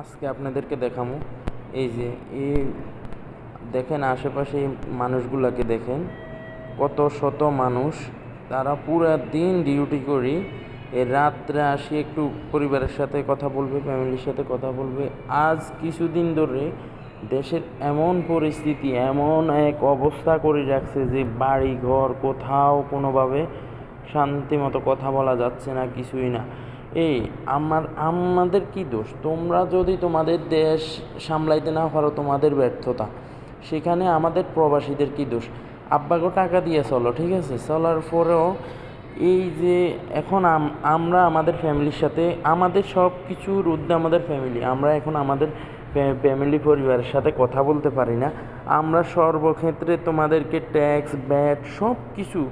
আজকে আপনাদেরকে দেখাবো এই যে এই দেখেন আশেপাশে মানুষগুলাকে দেখেন। কত শত মানুষ, তারা পুরা দিন ডিউটি করি রাত্রে আসি একটু পরিবারের সাথে কথা বলবে, ফ্যামিলির সাথে কথা বলবে। আজ কিছুদিন ধরে দেশের এমন পরিস্থিতি, এমন এক অবস্থা করে রাখছে যে বাড়ি ঘর কোথাও কোনোভাবে শান্তি মতো কথা বলা যাচ্ছে না, কিছুই না। এই, আমার, আমাদের কি দোষ? তোমরা যদি তোমাদের দেশ সামলাইতে না পারো, তোমাদের ব্যর্থতা। সেখানে আমাদের প্রবাসীদের কি দোষ? আব্বাকে টাকা দিয়ে চলো, ঠিক আছে? চলার পরেও এই যে এখন আম- আমরা আমাদের ফ্যামিলির সাথে, আমাদের সব কিছুর ঊর্ধ্বে আমাদের ফ্যামিলি। আমরা এখন আমাদের ফ্যামিলি পরিবারের সাথে কথা বলতে পারি না। আমরা সর্বক্ষেত্রে তোমাদেরকে ট্যাক্স ব্যাট সব কিছু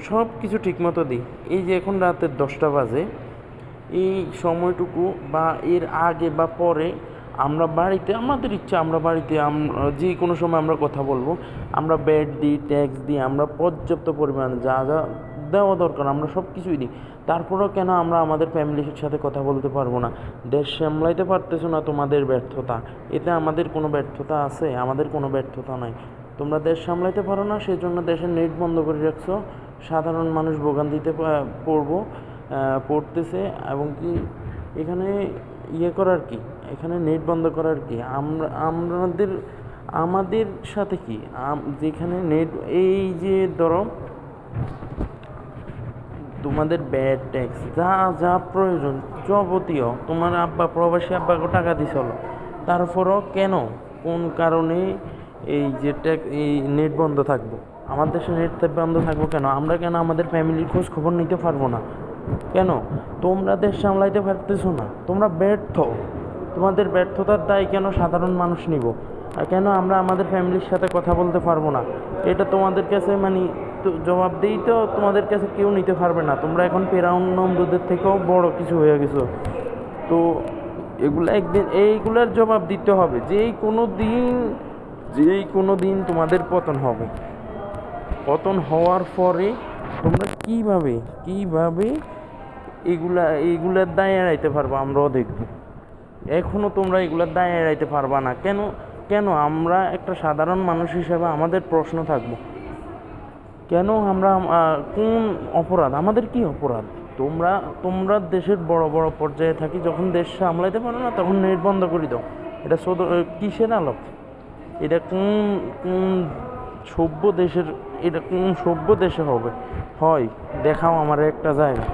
সব কিছু ঠিকমতো দিই। এই যে এখন রাতের দশটা বাজে এই সময়টুকু বা এর আগে বা পরে আমরা বাড়িতে, আমাদের ইচ্ছা আমরা বাড়িতে যে কোনো সময় আমরা কথা বলব, আমরা ব্যাট দিই ট্যাক্স দিই, আমরা পর্যাপ্ত পরিমাণে যা যা দেওয়া দরকার আমরা সব কিছুই দিই। তারপরেও কেন আমরা আমাদের ফ্যামিলির সাথে কথা বলতে পারব না? দেশ সামলাইতে পারতেছো না তোমাদের ব্যর্থতা। এতে আমাদের কোনো ব্যর্থতা আছে? আমাদের কোনো ব্যর্থতা নাই। তোমরা দেশ সামলাইতে পারো না সেই জন্য দেশের নেট বন্ধ করে রাখছো। সাধারণ মানুষ ভোগান্তিতে পড়ব। পড়তেছে এবং কি এখানে ইয়ে করার কি? এখানে নেট বন্ধ করার কি? আমরা, আমাদের আমাদের সাথে কি? যেখানে নেট এই যে ধরো, তোমাদের ব্যাড ট্যাক্স যা যা প্রয়োজন, যাবতীয়, তোমার আব্বা, প্রবাসী আব্বাকে টাকা দিছিল তারপরও কেন? কোন কারণে এই যে ট্যাক্স এই নেট বন্ধ থাকব? আমার দেশে নেট বন্ধ থাকব কেন? আমরা কেন আমাদের ফ্যামিলির খোঁজ খবর নিতে পারব না? কেন? তোমরা দেশ সামলাইতে পারতেছো না। তোমরা ব্যর্থ। তোমাদের ব্যর্থতার দায় কেন সাধারণ মানুষ নিব? আর কেন আমরা আমাদের ফ্যামিলির সাথে কথা বলতে পারব না? এটা তোমাদের কাছে মানে জবাব দিই তো তোমাদের কাছে কেউ নিতে পারবে না। তোমরা এখন পেরাউন নমরুদের থেকেও বড় কিছু হয়ে গেছো। তো এগুলো একদিন এইগুলোর জবাব দিতে হবে। যেই কোনো দিন, যেই কোনো দিন তোমাদের পতন হবে। পতন হওয়ার পরে তোমরা কীভাবে, কীভাবে এগুলা এইগুলার দায় এড়াইতে পারব, আমরাও দেখব। এখনও তোমরা এগুলার দায় এড়াইতে পারবা না। কেন কেন আমরা একটা সাধারণ মানুষ হিসেবে আমাদের প্রশ্ন থাকব? কেন আমরা কোন অপরাধ? আমাদের কি অপরাধ? তোমরা তোমরা দেশের বড় বড় পর্যায়ে থাকি, যখন দেশ সামলাইতে পারো না, তখন নেট বন্ধ করে দাও। এটা সদ কিসের আলোক এটা কোন কোন সভ্য দেশের, এটা কোন সভ্য দেশে হবে? হয়, দেখাও আমার একটা জায়গা।